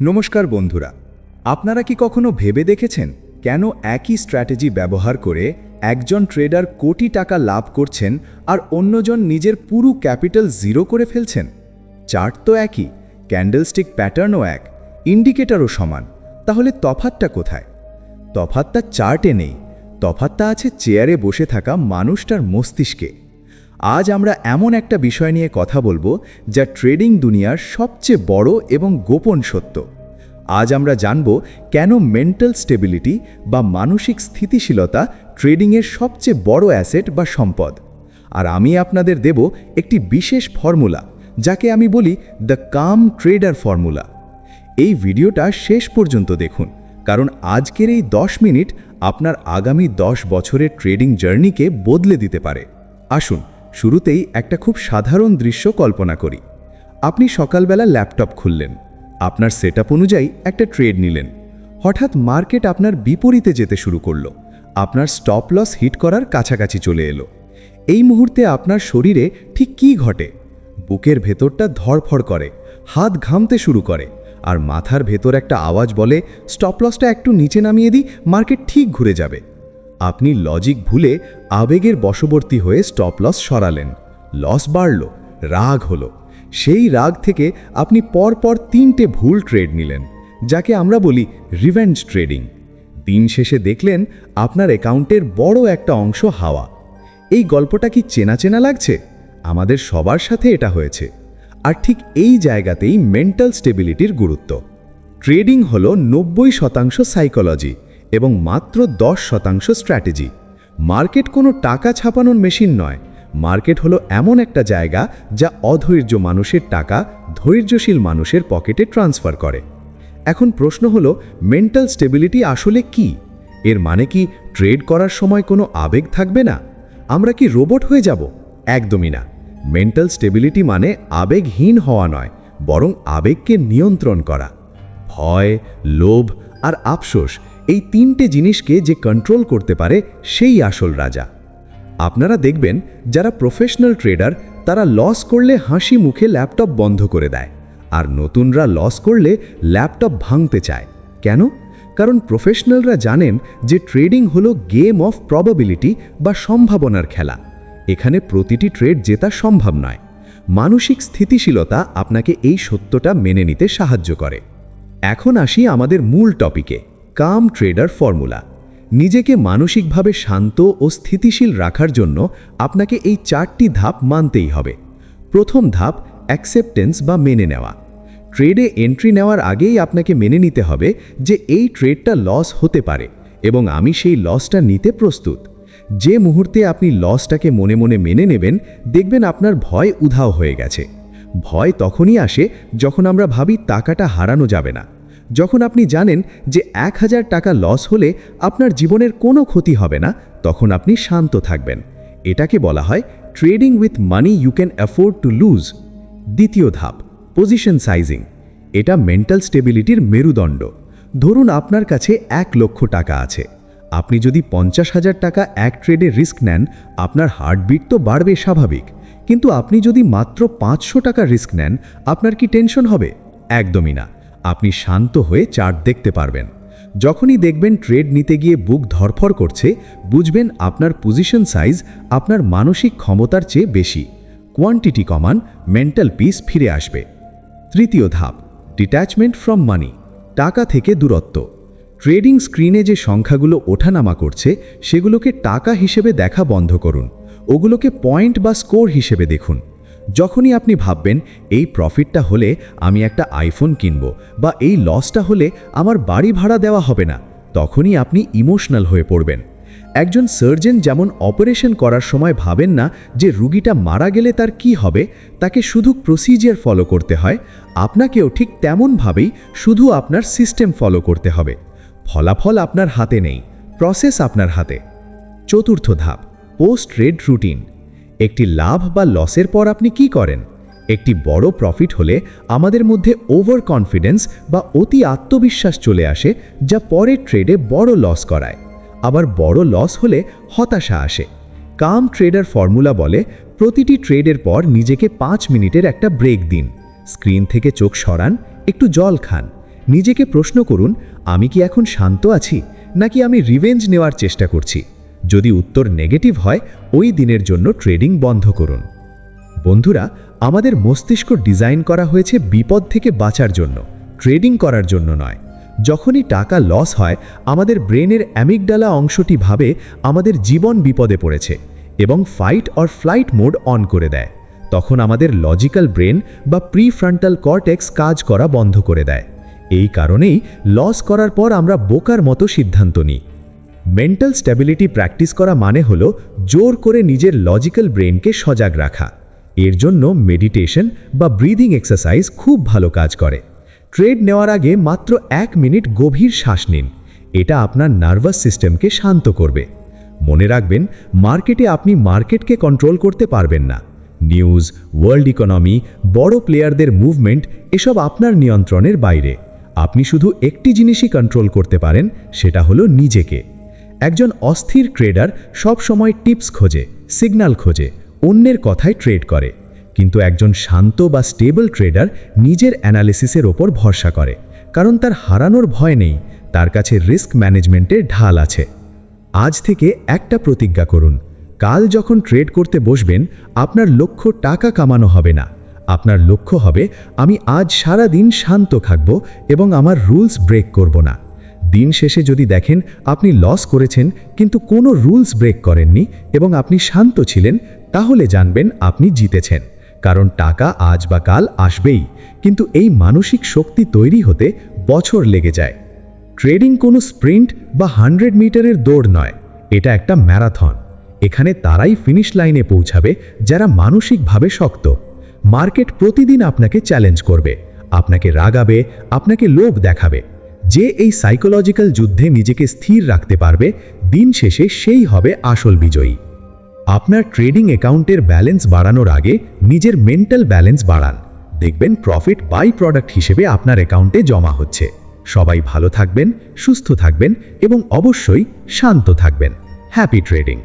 নমস্কার বন্ধুরা, আপনারা কি কখনো ভেবে দেখেছেন কেন একই স্ট্র্যাটেজি ব্যবহার করে একজন ট্রেডার কোটি টাকা লাভ করছেন আর অন্যজন নিজের পুরো ক্যাপিটাল জিরো করে ফেলছেন? চার্ট তো একই, ক্যান্ডেলস্টিক প্যাটার্নও এক, ইন্ডিকেটারও সমান, তাহলে তফাতটা কোথায়? তফাতটা চার্টে নেই তফাতটা আছে চেয়ারে বসে থাকা মানুষটার মস্তিষ্কে। আজ আমরা এমন একটা বিষয় নিয়ে কথা বলব যা ট্রেডিং দুনিয়ার সবচেয়ে বড় এবং গোপন সত্য। আজ আমরা জানব কেন মেন্টাল স্টেবিলিটি বা মানসিক স্থিতিশীলতা ট্রেডিংয়ের সবচেয়ে বড় অ্যাসেট বা সম্পদ। আর আমি আপনাদের দেব একটি বিশেষ ফর্মুলা, যাকে আমি বলি দ্য কাম ট্রেডার ফর্মুলা। এই ভিডিওটা শেষ পর্যন্ত দেখুন, কারণ আজকের এই 10 মিনিট আপনার আগামী 10 বছরের ট্রেডিং জার্নিকে বদলে দিতে পারে। আসুন শুরুতেই একটা খুব সাধারণ দৃশ্য কল্পনা করি। আপনি সকালবেলা ল্যাপটপ খুললেন। আপনার সেটআপ অনুযায়ী একটা ট্রেড নিলেন। হঠাৎ মার্কেট আপনার বিপরীতে যেতে শুরু করল। আপনার স্টপ লস হিট করার কাছাকাছি চলে এলো। এই মুহূর্তে আপনার শরীরে ঠিক কি ঘটে? বুকের ভেতরটা ধড়ফড় করে, হাত ঘামতে শুরু করে, আর মাথার ভেতর একটা আওয়াজ বলে, স্টপ লসটা একটু নিচে নামিয়ে দিই, মার্কেট ঠিক ঘুরে যাবে। আপনি লজিক ভুলে আবেগের বশবর্তী হয়ে স্টপ লস সরালেন। লস বাড়ল, রাগ হলো। সেই রাগ থেকে আপনি পরপর তিনটে ভুল ট্রেড নিলেন, যাকে আমরা বলি রিভেঞ্জ ট্রেডিং দিন শেষে দেখলেন আপনার অ্যাকাউন্টের বড় একটা অংশ হাওয়া। এই গল্পটা কি চেনা চেনা লাগছে? আমাদের সবার সাথে এটা হয়েছে। আর ঠিক এই জায়গাতেই মেন্টাল স্টেবিলিটির গুরুত্ব। ট্রেডিং হল নব্বই শতাংশ সাইকোলজি এবং মাত্র দশ শতাংশ স্ট্র্যাটেজি। মার্কেট কোনো টাকা ছাপানোর মেশিন নয়। মার্কেট হলো এমন একটা জায়গা যা অধৈর্য মানুষের টাকা ধৈর্যশীল মানুষের পকেটে ট্রান্সফার করে। এখন প্রশ্ন হলো, মেন্টাল স্টেবিলিটি আসলে কি? এর মানে কি ট্রেড করার সময় কোনো আবেগ থাকবে না? আমরা কি রোবট হয়ে যাব? একদমই না। মেন্টাল স্টেবিলিটি মানে আবেগহীন হওয়া নয়, বরং আবেগকে নিয়ন্ত্রণ করা। ভয়, লোভ আর আফসোস এই তিনটে জিনিসকে যে কন্ট্রোল করতে পারে সেই আসল রাজা। আপনারা দেখবেন যারা প্রফেশনাল ট্রেডার তারা লস করলে হাসি মুখে ল্যাপটপ বন্ধ করে দেয়, আর নতুনরা লস করলে ল্যাপটপ ভাঙতে চায়। কেন? কারণ প্রফেশনালরা জানেন যে ট্রেডিং হলো গেম অফ প্রবাবিলিটি বা সম্ভাবনার খেলা। এখানে প্রতিটি ট্রেড জেতা সম্ভব নয়। মানসিক স্থিতিশীলতা আপনাকে এই সত্যটা মেনে নিতে সাহায্য করে। এখন আসি আমাদের মূল টপিকে কাম ট্রেডার ফর্মুলা। নিজেকে মানসিকভাবে শান্ত ও স্থিতিশীল রাখার জন্য আপনাকে এই চারটি ধাপ মানতেই হবে। প্রথম ধাপ অ্যাকসেপ্টেন্স বা মেনে নেওয়া। ট্রেডে এন্ট্রি নেওয়ার আগেই আপনাকে মেনে নিতে হবে যে এই ট্রেডটা লস হতে পারে এবং আমি সেই লসটা নিতে প্রস্তুত। যে মুহূর্তে আপনি লসটাকে মনে মনে মেনে নেবেন, দেখবেন আপনার ভয় উধাও হয়ে গেছে। ভয় তখনই আসে যখন আমরা ভাবি টাকাটা হারানো যাবে না। যখন আপনি জানেন যে এক হাজার টাকা লস হলে আপনার জীবনের কোনো ক্ষতি হবে না, তখন আপনি শান্ত থাকবেন। এটাকে বলা হয় trading with money you can afford to lose. দ্বিতীয় ধাপ, পজিশন সাইজিং। এটা মেন্টাল স্টেবিলিটির মেরুদণ্ড। ধরুন আপনার কাছে এক লক্ষ টাকা আছে। আপনি যদি পঞ্চাশ হাজার টাকা এক ট্রেডে রিস্ক নেন, আপনার হার্টবিট তো বাড়বে স্বাভাবিক। কিন্তু আপনি যদি মাত্র পাঁচশো টাকা রিস্ক নেন, আপনার কি টেনশন হবে? একদমই না। আপনি শান্ত হয়ে চার্ট দেখতে পারবেন। যখনই দেখবেন ট্রেড নিতে গিয়ে বুক ধরফর করছে, বুঝবেন আপনার পজিশন সাইজ আপনার মানসিক ক্ষমতার চেয়ে বেশি। কোয়ান্টিটি কমান, মেন্টাল পিস ফিরে আসবে। তৃতীয় ধাপ, ডিট্যাচমেন্ট ফ্রম মানি, টাকা থেকে দূরত্ব। ট্রেডিং স্ক্রিনে যে সংখ্যাগুলো ওঠানামা করছে, সেগুলোকে টাকা হিসেবে দেখা বন্ধ করুন। ওগুলোকে পয়েন্ট বা স্কোর হিসেবে দেখুন। যখনই আপনি ভাববেন, এই প্রফিটটা হলে আমি একটা আইফোন কিনব বা এই লসটা হলে আমার বাড়ি ভাড়া দেওয়া হবে না, তখনই আপনি ইমোশনাল হয়ে পড়বেন। একজন সার্জন যেমন অপারেশন করার সময় ভাবেন না যে রুগীটা মারা গেলে তার কি হবে, তাকে শুধু প্রসিজিয়ার ফলো করতে হয়, আপনাকেও ঠিক তেমনভাবেই শুধু আপনার সিস্টেম ফলো করতে হবে। ফলাফল আপনার হাতে নেই প্রসেস আপনার হাতে। চতুর্থ ধাপ পোস্ট রেড রুটিন একটি লাভ বা লসের পর আপনি কি করেন? একটি বড় প্রফিট হলে আমাদের মধ্যে ওভার কনফিডেন্স বা অতি আত্মবিশ্বাস চলে আসে, যা পরের ট্রেডে বড় লস করায়। আবার বড় লস হলে হতাশা আসে। কাম ট্রেডার ফর্মুলা বলে, প্রতিটি ট্রেডের পর নিজেকে পাঁচ মিনিটের একটা ব্রেক দিন। স্ক্রিন থেকে চোখ সরান, একটু জল খান। নিজেকে প্রশ্ন করুন, আমি কি এখন শান্ত আছি? নাকি আমি রিভেঞ্জ নেওয়ার চেষ্টা করছি? যদি উত্তর নেগেটিভ হয়, ওই দিনের জন্য ট্রেডিং বন্ধ করুন। বন্ধুরা, আমাদের মস্তিষ্ক ডিজাইন করা হয়েছে বিপদ থেকে বাঁচার জন্য, ট্রেডিং করার জন্য নয়। যখনই টাকা লস হয়, আমাদের ব্রেনের অ্যামিকডালা অংশটি ভাবে আমাদের জীবন বিপদে পড়েছে এবং fight or flight mode on করে দেয়। তখন আমাদের লজিক্যাল ব্রেন বা প্রিফ্রন্টাল কর্টেক্স কাজ করা বন্ধ করে দেয়। এই কারণেই লস করার পর আমরা বোকার মতো সিদ্ধান্ত নিই। মেন্টাল স্ট্যাবিলিটি প্র্যাকটিস করা মানে হল জোর করে নিজের লজিক্যাল ব্রেনকে সজাগ রাখা। এর জন্য মেডিটেশন বা ব্রিদিং এক্সারসাইজ খুব ভালো কাজ করে। ট্রেড নেওয়ার আগে মাত্র এক মিনিট গভীর শ্বাস নিন। এটা আপনার নার্ভাস সিস্টেমকে শান্ত করবে। মনে রাখবেন, মার্কেটে আপনি মার্কেটকে কন্ট্রোল করতে পারবেন না। নিউজ ওয়ার্ল্ড ইকোনমি বড় প্লেয়ারদের মুভমেন্ট এসব আপনার নিয়ন্ত্রণের বাইরে। আপনি শুধু একটি জিনিসই কন্ট্রোল করতে পারেন, সেটা হলো নিজেকে। একজন অস্থির ট্রেডার সব সময় টিপস খোঁজে সিগন্যাল খোঁজে, অন্যের কথায় ট্রেড করে। কিন্তু একজন শান্ত বা স্টেবল ট্রেডার নিজের অ্যানালিসিসের ওপর ভরসা করে, কারণ তার হারানোর ভয় নেই, তার কাছে রিস্ক ম্যানেজমেন্টের ঢাল আছে। আজ থেকে একটা প্রতিজ্ঞা করুন, কাল যখন ট্রেড করতে বসবেন, আপনার লক্ষ্য টাকা কামানো হবে না। আপনার লক্ষ্য হবে, আমি আজ সারা দিন শান্ত থাকব এবং আমার রুলস ব্রেক করব না। দিন শেষে যদি দেখেন আপনি লস করেছেন, কিন্তু কোনো রুলস ব্রেক করেননি এবং আপনি শান্ত ছিলেন, তাহলে জানবেন আপনি জিতেছেন। কারণ টাকা আজ বা কাল আসবেই, কিন্তু এই মানসিক শক্তি তৈরি হতে বছর লেগে যায়। ট্রেডিং কোনো স্প্রিন্ট বা হান্ড্রেড মিটারের দৌড় নয়, এটা একটা ম্যারাথন এখানে তারাই ফিনিশ লাইনে পৌঁছাবে, যারা মানসিকভাবে শক্ত। মার্কেট প্রতিদিন আপনাকে চ্যালেঞ্জ করবে, আপনাকে রাগাবে, আপনাকে লোভ দেখাবে। যে এই সাইকোলজিক্যাল যুদ্ধে নিজেকে স্থির রাখতে পারবে, দিন শেষে সেই হবে আসল বিজয়ী। আপনার ট্রেডিং অ্যাকাউন্টের ব্যালেন্স বাড়ানোর আগে নিজের মেন্টাল ব্যালেন্স বাড়ান। দেখবেন প্রফিট বাই প্রোডাক্ট হিসেবে আপনার অ্যাকাউন্টে জমা হচ্ছে। সবাই ভালো থাকবেন, সুস্থ থাকবেন এবং অবশ্যই শান্ত থাকবেন। Happy trading.